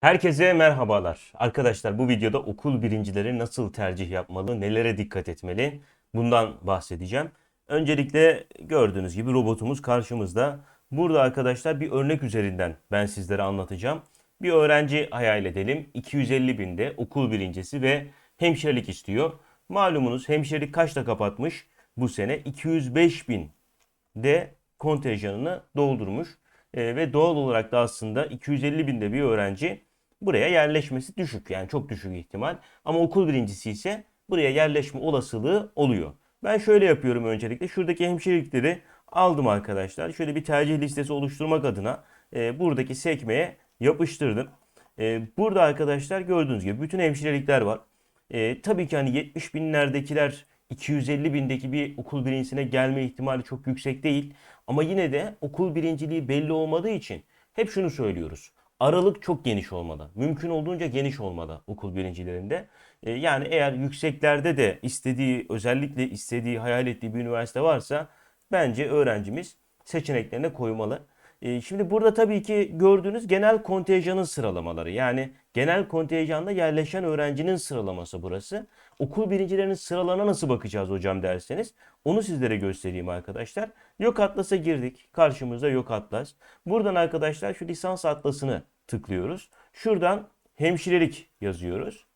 Herkese merhabalar. Arkadaşlar bu videoda okul birincileri nasıl tercih yapmalı, nelere dikkat etmeli bundan bahsedeceğim. Öncelikle gördüğünüz gibi robotumuz karşımızda. Burada arkadaşlar bir örnek üzerinden ben sizlere anlatacağım. Bir öğrenci hayal edelim. 250 binde okul birincisi ve hemşirelik istiyor. Malumunuz hemşirelik kaçta kapatmış? Bu sene 205 bin de kontenjanını doldurmuş. E, ve doğal olarak da aslında 250 binde bir öğrenci buraya yerleşmesi düşük. Yani çok düşük ihtimal. Ama okul birincisi ise buraya yerleşme olasılığı oluyor. Ben şöyle yapıyorum öncelikle. Şuradaki hemşirelikleri aldım arkadaşlar. Şöyle bir tercih listesi oluşturmak adına e, buradaki sekmeye yapıştırdım. E, burada arkadaşlar gördüğünüz gibi bütün hemşirelikler var. E, tabii ki hani 70 binlerdekiler 250 bindeki bir okul birincisine gelme ihtimali çok yüksek değil. Ama yine de okul birinciliği belli olmadığı için hep şunu söylüyoruz. Aralık çok geniş olmalı. Mümkün olduğunca geniş olmalı okul birincilerinde. E, yani eğer yükseklerde de istediği, özellikle istediği, hayal ettiği bir üniversite varsa bence öğrencimiz seçeneklerine koymalı. E, şimdi burada tabii ki gördüğünüz genel kontenjanın sıralamaları. Yani genel kontenjanda yerleşen öğrencinin sıralaması burası. Okul birincilerinin sıralarına nasıl bakacağız hocam derseniz onu sizlere göstereyim arkadaşlar. Yok Atlas'a girdik. Karşımızda Yok Atlas. Buradan arkadaşlar şu lisans atlasını tıklıyoruz. Şuradan hemşirelik yazıyoruz.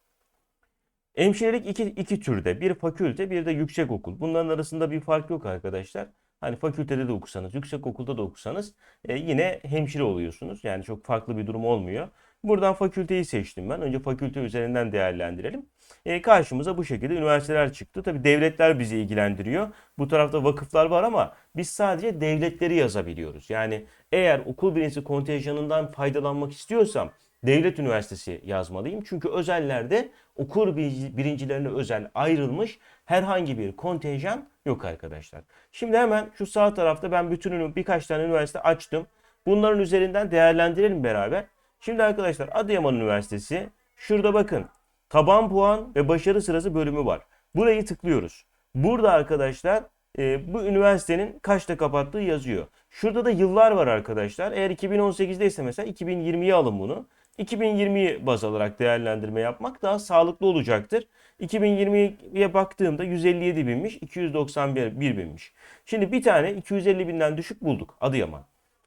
Hemşirelik iki, iki türde. Bir fakülte, bir de yüksek okul. Bunların arasında bir fark yok arkadaşlar. Hani fakültede de okusanız, yüksek okulda da okusanız e, yine hemşire oluyorsunuz. Yani çok farklı bir durum olmuyor. Buradan fakülteyi seçtim ben. Önce fakülte üzerinden değerlendirelim. E, karşımıza bu şekilde üniversiteler çıktı. Tabi devletler bizi ilgilendiriyor. Bu tarafta vakıflar var ama biz sadece devletleri yazabiliyoruz. Yani eğer okul birincisi kontenjanından faydalanmak istiyorsam devlet üniversitesi yazmalıyım. Çünkü özellerde okul birincilerine özel ayrılmış herhangi bir kontenjan yok arkadaşlar. Şimdi hemen şu sağ tarafta ben bütün birkaç tane üniversite açtım. Bunların üzerinden değerlendirelim beraber. Şimdi arkadaşlar Adıyaman Üniversitesi şurada bakın taban puan ve başarı sırası bölümü var. Burayı tıklıyoruz. Burada arkadaşlar e, bu üniversitenin kaçta kapattığı yazıyor. Şurada da yıllar var arkadaşlar. Eğer 2018'de ise mesela 2020'ye alın bunu. 2020'yi baz alarak değerlendirme yapmak daha sağlıklı olacaktır. 2020'ye baktığımda 157 binmiş, 291 binmiş. Şimdi bir tane 250 binden düşük bulduk Adıyaman.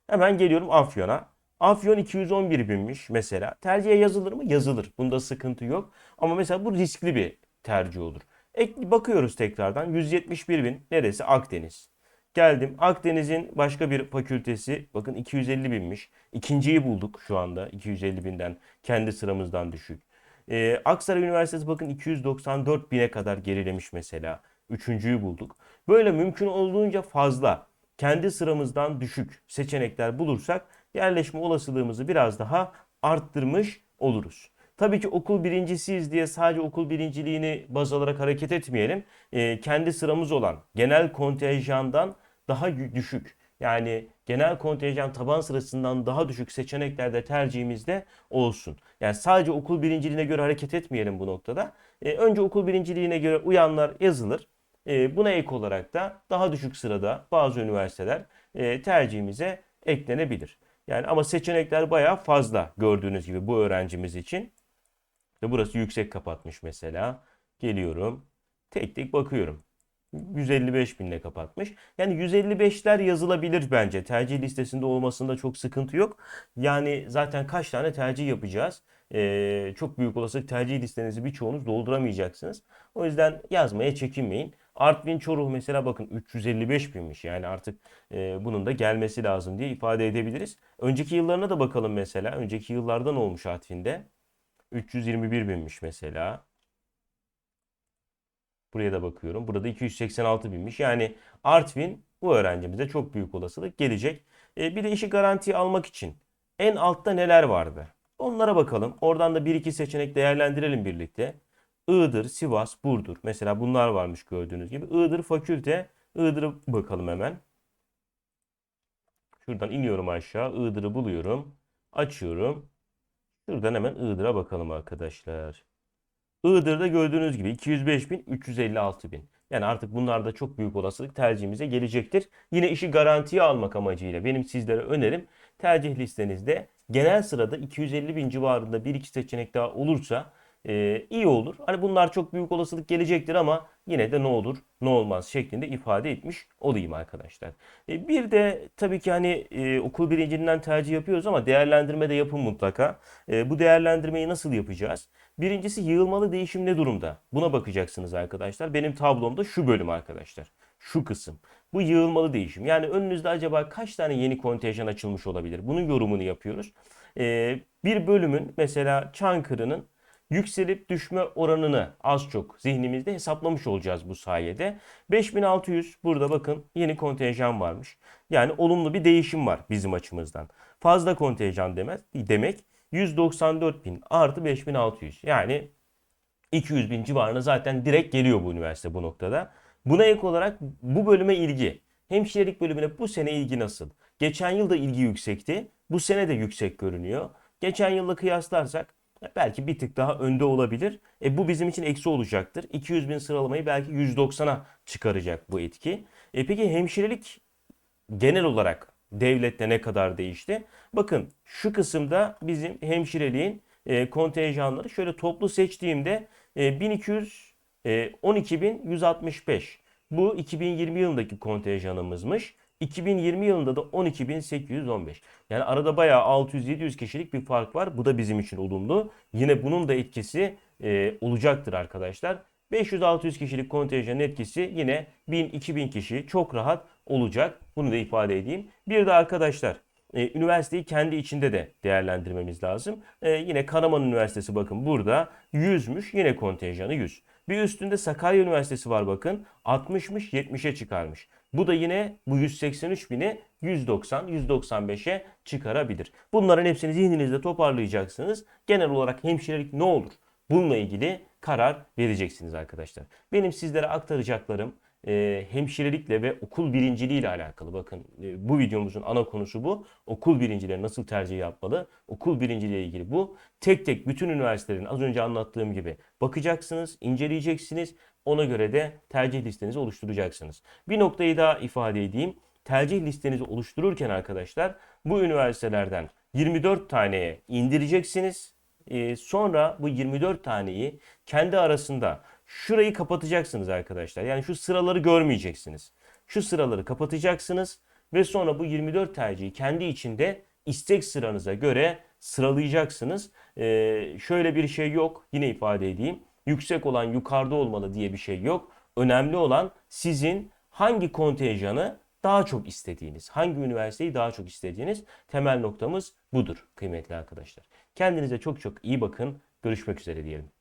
Hemen geliyorum Afyon'a. Afyon 211 binmiş mesela. Tercihe yazılır mı? Yazılır. Bunda sıkıntı yok. Ama mesela bu riskli bir tercih olur. Ek, bakıyoruz tekrardan. 171 bin. Neresi? Akdeniz. Geldim. Akdeniz'in başka bir fakültesi. Bakın 250 binmiş. İkinciyi bulduk şu anda. 250 binden. Kendi sıramızdan düşük. Ee, Aksaray Üniversitesi bakın 294 bine kadar gerilemiş mesela. Üçüncüyü bulduk. Böyle mümkün olduğunca fazla kendi sıramızdan düşük seçenekler bulursak yerleşme olasılığımızı biraz daha arttırmış oluruz. Tabii ki okul birincisiyiz diye sadece okul birinciliğini baz alarak hareket etmeyelim. E, kendi sıramız olan genel kontenjandan daha düşük yani genel kontenjan taban sırasından daha düşük seçeneklerde tercihimizde olsun. Yani sadece okul birinciliğine göre hareket etmeyelim bu noktada. E, önce okul birinciliğine göre uyanlar yazılır. E, buna ek olarak da daha düşük sırada bazı üniversiteler e, tercihimize eklenebilir. Yani ama seçenekler bayağı fazla gördüğünüz gibi bu öğrencimiz için. Ve burası yüksek kapatmış mesela. Geliyorum. Tek tek bakıyorum. 155 binle kapatmış. Yani 155'ler yazılabilir bence. Tercih listesinde olmasında çok sıkıntı yok. Yani zaten kaç tane tercih yapacağız? Ee, çok büyük olasılık tercih listenizi birçoğunuz dolduramayacaksınız. O yüzden yazmaya çekinmeyin. Artvin Çoruh mesela bakın 355 binmiş. Yani artık e, bunun da gelmesi lazım diye ifade edebiliriz. Önceki yıllarına da bakalım mesela. Önceki yıllardan olmuş Artvin'de? 321 binmiş mesela. Buraya da bakıyorum. Burada 286 binmiş. Yani Artvin bu öğrencimize çok büyük olasılık gelecek. E, bir de işi garantiye almak için en altta neler vardı? Onlara bakalım. Oradan da bir iki seçenek değerlendirelim birlikte. Iğdır, Sivas, Burdur. Mesela bunlar varmış gördüğünüz gibi. Iğdır fakülte. Iğdır'ı bakalım hemen. Şuradan iniyorum aşağı. Iğdır'ı buluyorum. Açıyorum. Şuradan hemen Iğdır'a bakalım arkadaşlar. Iğdır'da gördüğünüz gibi 205 bin, 356 bin. Yani artık bunlar da çok büyük olasılık tercihimize gelecektir. Yine işi garantiye almak amacıyla benim sizlere önerim tercih listenizde genel sırada 250 bin civarında bir iki seçenek daha olursa e, iyi olur. Hani bunlar çok büyük olasılık gelecektir ama yine de ne olur ne olmaz şeklinde ifade etmiş olayım arkadaşlar. E, bir de tabii ki hani e, okul birincinden tercih yapıyoruz ama değerlendirme de yapın mutlaka. E, bu değerlendirmeyi nasıl yapacağız? Birincisi yığılmalı değişim ne durumda? Buna bakacaksınız arkadaşlar. Benim tablomda şu bölüm arkadaşlar. Şu kısım. Bu yığılmalı değişim. Yani önünüzde acaba kaç tane yeni kontenjan açılmış olabilir? Bunun yorumunu yapıyoruz. E, bir bölümün mesela Çankırı'nın yükselip düşme oranını az çok zihnimizde hesaplamış olacağız bu sayede. 5600 burada bakın yeni kontenjan varmış. Yani olumlu bir değişim var bizim açımızdan. Fazla kontenjan demez, demek 194 bin artı 5600 yani 200 bin civarına zaten direkt geliyor bu üniversite bu noktada. Buna ek olarak bu bölüme ilgi. Hemşirelik bölümüne bu sene ilgi nasıl? Geçen yıl da ilgi yüksekti. Bu sene de yüksek görünüyor. Geçen yılla kıyaslarsak belki bir tık daha önde olabilir. E, bu bizim için eksi olacaktır. 200 bin sıralamayı belki 190'a çıkaracak bu etki. E, peki hemşirelik genel olarak devlette ne kadar değişti? Bakın şu kısımda bizim hemşireliğin e, kontenjanları şöyle toplu seçtiğimde e, 1200 e, 12.165. Bu 2020 yılındaki kontenjanımızmış. 2020 yılında da 12.815. Yani arada bayağı 600-700 kişilik bir fark var. Bu da bizim için olumlu. Yine bunun da etkisi e, olacaktır arkadaşlar. 500-600 kişilik kontenjanın etkisi yine 1000-2000 kişi çok rahat olacak. Bunu da ifade edeyim. Bir de arkadaşlar e, üniversiteyi kendi içinde de değerlendirmemiz lazım. E, yine Karaman Üniversitesi bakın burada 100'müş yine kontenjanı 100. Bir üstünde Sakarya Üniversitesi var bakın 60'mış 70'e çıkarmış. Bu da yine bu 183 bini 190, 195'e çıkarabilir. Bunların hepsini zihninizde toparlayacaksınız. Genel olarak hemşirelik ne olur? Bununla ilgili karar vereceksiniz arkadaşlar. Benim sizlere aktaracaklarım e, hemşirelikle ve okul birinciliği ile alakalı. Bakın e, bu videomuzun ana konusu bu. Okul birincileri nasıl tercih yapmalı? Okul birinciliği ile ilgili bu. Tek tek bütün üniversitelerin az önce anlattığım gibi bakacaksınız, inceleyeceksiniz. Ona göre de tercih listenizi oluşturacaksınız. Bir noktayı daha ifade edeyim. Tercih listenizi oluştururken arkadaşlar bu üniversitelerden 24 taneye indireceksiniz. Ee, sonra bu 24 taneyi kendi arasında şurayı kapatacaksınız arkadaşlar. Yani şu sıraları görmeyeceksiniz. Şu sıraları kapatacaksınız ve sonra bu 24 tercihi kendi içinde istek sıranıza göre sıralayacaksınız. Ee, şöyle bir şey yok. Yine ifade edeyim. Yüksek olan yukarıda olmalı diye bir şey yok. Önemli olan sizin hangi kontenjanı daha çok istediğiniz, hangi üniversiteyi daha çok istediğiniz temel noktamız budur kıymetli arkadaşlar. Kendinize çok çok iyi bakın. Görüşmek üzere diyelim.